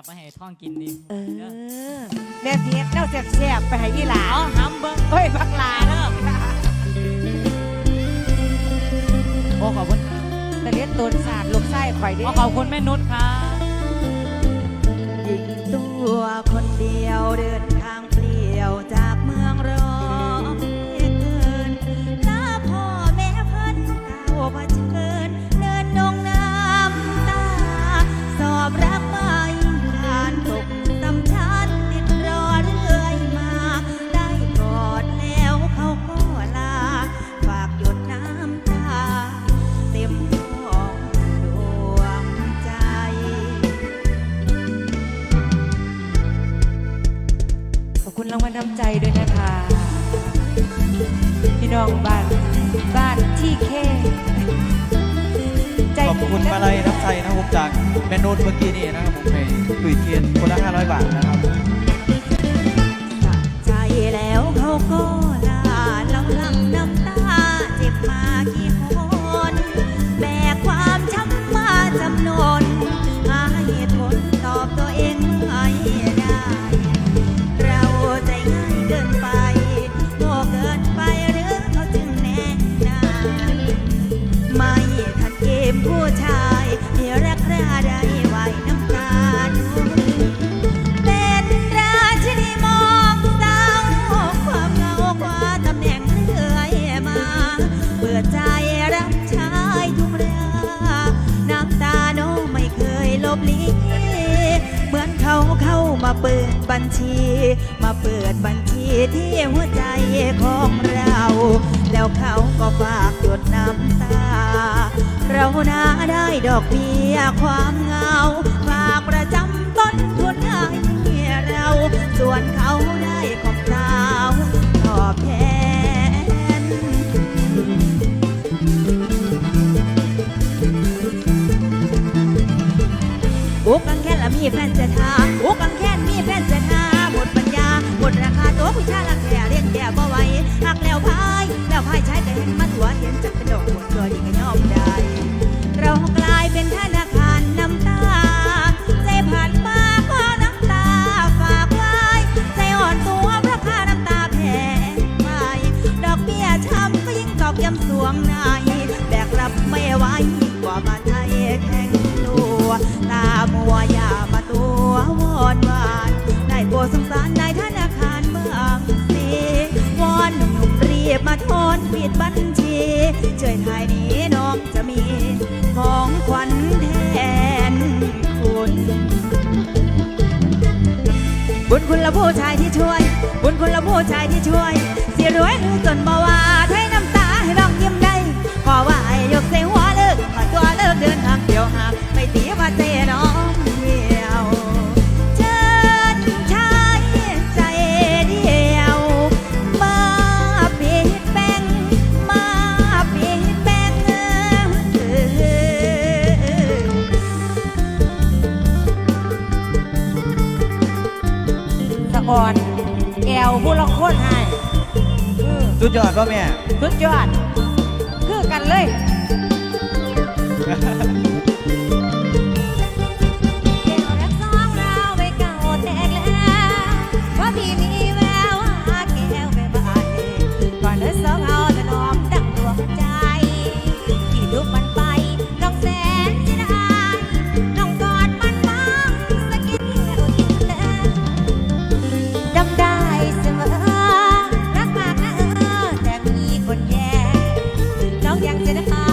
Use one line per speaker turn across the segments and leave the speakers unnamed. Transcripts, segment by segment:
ลับมาให้ท่องกินดิ
เออแม่เพียรเจ้าแซ่บๆไปให้ยี่หลา
อ๋อฮัมเบิ้ง
เฮ้ยบักลา
เนอะโอ้ขอบคุณค่ะบ
ตะเลียนตนศาสตร์ลูกไส้ไข่ดิ
โอ้ขอบคุณแม่นุชค่ะบ
หญิงตัวคนเดียวเดินทางเปลี่ยวจาก้ำใจ
ด้วยนะคะ พี่น้องบ้านบ้านที่เคใจ
ขอบคุณมาลัยน้ำใจนะครับผมจากแมนนูนเมื่อกี้นี่นะครับผมไปตุยเทียนคนละห้าร้อยบาทนะครับ
ใจแล้วเขาก็ลาลำลำ บัญชี มาเปิดบัญชีที่หัวใจของเรา แล้วเขาก็ฝากหยดน้ำตา เรานาได้ดอกเบี้ยความเงาฝากประจำต้นทุนให้เรา ส่วนเขาได้ เฉยไทยนี้น้องจะมีของขวัญแทนคุณบุญคุณละผู้ชายที่ช่วย บุญคุณละผู้ชายที่ช่วย เสียรวยหรือจนบ่ว่า บ่แม่
สุ
ดยอด
คือกันเลย
ยังจะได้หา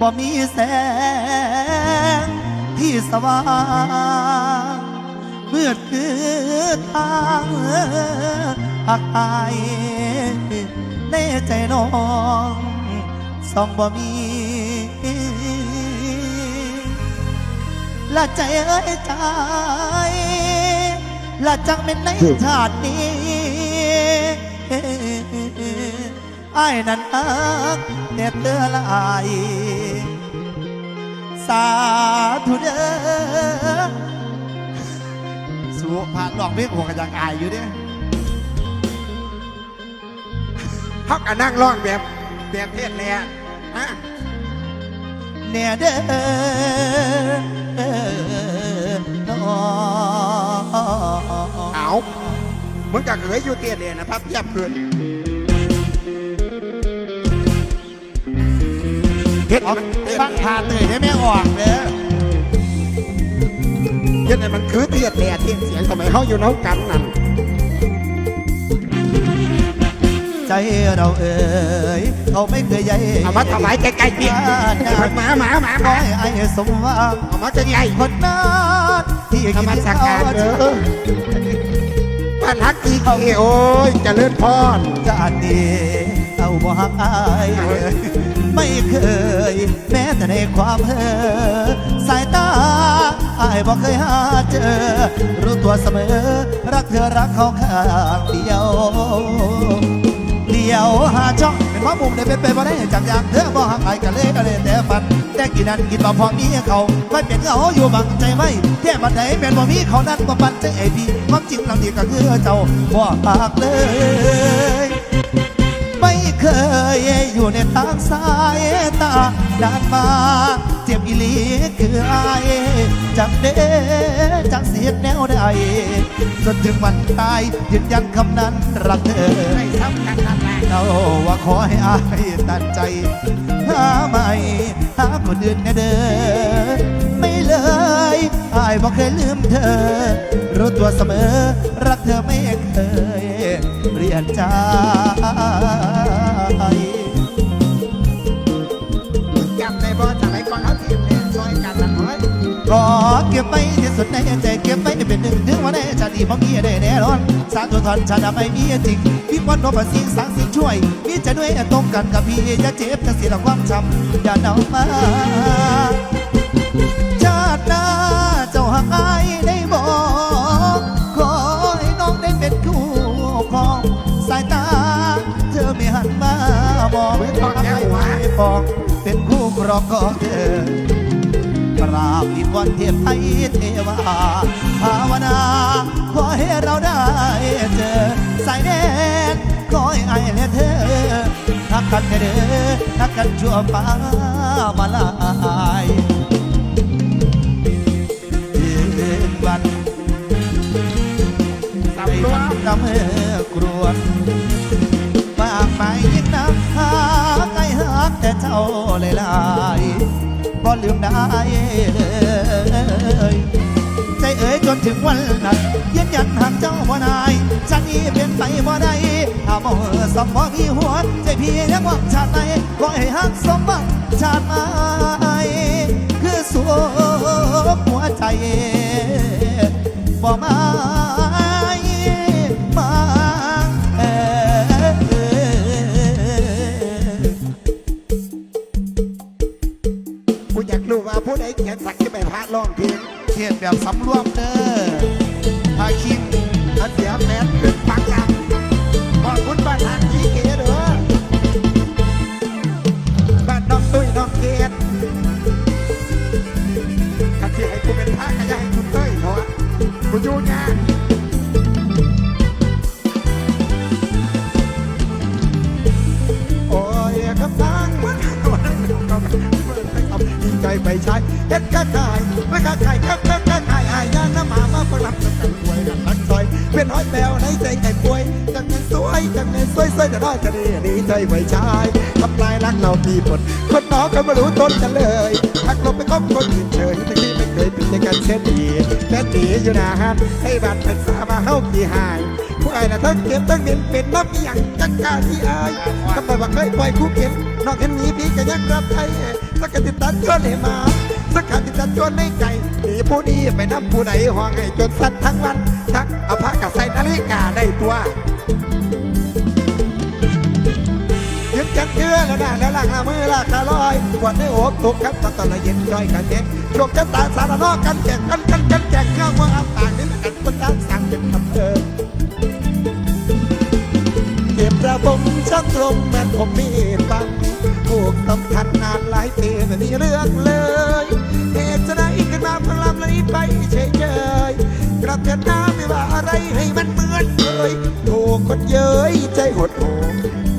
บ่มี
แสงที่สว่างมืดคือทางหักอายในใจน้องสองบ่มีละใจเอ้ยใจละจังเป็นในชาตินี้ไอ้นั้นอักเน็บเลือละอาย สาธุเด้อ
สู้ผ่านลองเพลงหัวกันยังอายอยู่เด้เขาก็นั่งร้องแบบแบบเพศแหละฮะ
เนี่ยเด้อน้อง
เอามึงก็เคยอยู่เตี้ยเลยนะครับเทียบเกิน เฮ็ดให้มันเฮ็ด
ฟังผ่านเลยได้ไม่ออกเด้อ
เฮ็ดให้มันคือเตี้ยแหล่เตี้ยเสียงทำไมเขาอยู่น้องกันนั่น
ใจเราเอ่ยเขาไม่เคยใหญ่
เอามาถวายใกล้ๆเตี้ยหมาหมาหมาห
ขอ
มา
ให้ไอ้สมหวัง
เอามาจะใหญ่
คนนั้นที่
ธร
คิด
รม
ที่
สัก
เขา
การเด้
จะ
อบ้านฮักอีกทีโอ้ยเจะเลื่อนพร
จาดีเอาบ่หักอายไม่เคย แม้แต่ในความเพ้อสายตาอายบ่เคยหาเจอ รู้ตัวเสมอ รักเธอรักเขาข้างเดียวเดียวหาช่องเป็นพ่อมุมได้เป็นไปบ่ได้จากอย่างเธอบ่หักอายกันเลยก็เลยแต่ฝันแต่กินนั้นกินบ่พอมีเขาไม่เป็นเหงาอยู่บังใจไว้แค่บันไดเป็นบ่มีเขานั้นบ่ปันใจไอพี่ความจริงเรานี่ก็คือเจ้าบ่หักเลย ไม่เคยอยู่ในทางสายตาดานมาเจ็บอีหลีคืออายจักเด้จักเสียแนวใดจนถึงวันตายยืนยันคำนั้นรักเธอ
ไม่ทำกันนั่นแหละ
เราว่าขอให้อายตัดใจหาใหม่หาคนอื่นแน่เด้อไม่เลยอายบอกเคยลืมเธอ รู้ตัวเสมอ รักเธอไม่เคย เปลี่ยนใจ
จำได้บ่สมัยก่อนเขาทีมเนี่ยช่วยกันนั่นเฮ้ย
ขอเก็บไว้ที่สุดในใจเก็บไว้เป็นหนึ่งถึงวันในชาติพอมีได้แน่นอนสาธุทอนชาดไม่มีจริงพี่วันโนพสิ่งสังสิ่งช่วยมีจะด้วยตรงกันกับพี่จะเจ็บจะเสียความช้ำอย่าเดามาชาติหน้า ปองเป็นผู้ปรองขอบเธอปราบอีกวันเทพไทยเทวาภาวนาขอให้เราได้เจอสายแดนขอให้ไอ้และเธอทักกันเด้อทักกันชั่วฟ้ามาลาย บ่ลืมได้เลยใจเอ๋ยจนถึงวันนั้นยืนยันหากเจ้าบ่นายชาตินี้เป็นไปบ่ได้ถ้าบ่เออสมบ่มีหัวใจพี่ยังหวังชาติไหนขอให้หักสมบังชาติไหนคือสวมหัวใจบ่มา แบบสำรวม
กะไก่ไม่กะไก่กะกะกะไก่อายยาน้ำหมามาประดับกันกันรวยกันทันซอย เป็นห้อยแมวในใจไก่ป่วยจังเงินสวยจังเงินสวยสวยจะได้จะดีดีใจไว้ใช้ทำลายรักเรามีผลคนน้องก็ไม่รู้ต้นกันเลยหักลบไปคบคนอื่นเฉยทั้งที่ไม่เคยเป็นในกันเช่นดีแม่ตีอยู่นาฮันให้บัตรเป็นสามาเฮากี่หายผู้ใดน่ะทั้งเก็บทั้งเห็นเป็นน้ำอีหยังจักกาที่อายทำไมว่าเคยปล่อยคู่เก็บนอกเห็นหนีพี่ก็ยังรับไทยสักกติดตัดจนให้มา สักกะติดตัดจนในใจหนีผู้นี้ไปนับผู้ใดห่วงให้จนสั้นทั้งวัน ทักเอาผ้ากับใส่นาฬิกาได้ตัวยึดกันเชื่อแล้วนะแล้วหลังละมือละขาลอยปวันในอกตกครับตอนตอนละเย็นย่อยกันเย็นโชคชะตาสารนอกกันแข่งกันกันกันแข่งข้าวเมืองอับต่างนี่กันคนต่างสั่งเป็นคำเดิมเก็บระบมช่างตรงแม่ผมมีฟัง กสำคัญนานหลายปีแต่นี่เรื่องเลยเหตุจะได้ขึ้นมาพลังเลยไปเฉยเฉยๆกลับกันน้าไม่ว่าอะไรให้มันเหมือนเคยถูกคนเย้ยใจหดหู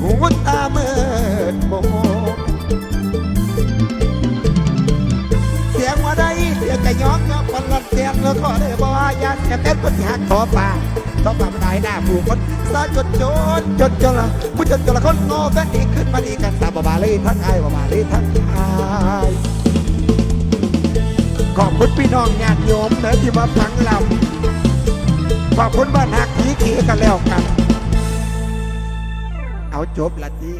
หูตาเมิดโมเสียงว่าได้เสียงกระยองก็ปันลัดเสียงแล้วก็ได้บอกว่าอยันแค่เป็นคนหักขอป่า ต้องมาได้หน้าผู้คนซาจนจนจนจนละผู้จนจนละคนงอแฟนดีขึ้นมาดีกันตาบาบาเลยทั้งไอ้บาบาเลยทั้งไอ้ขอบคุณพี่น้องญาติโยมเนอะที่มาฟังเราขอบคุณบ้านหักผีขี่กันแล้วกัน เอาจบละที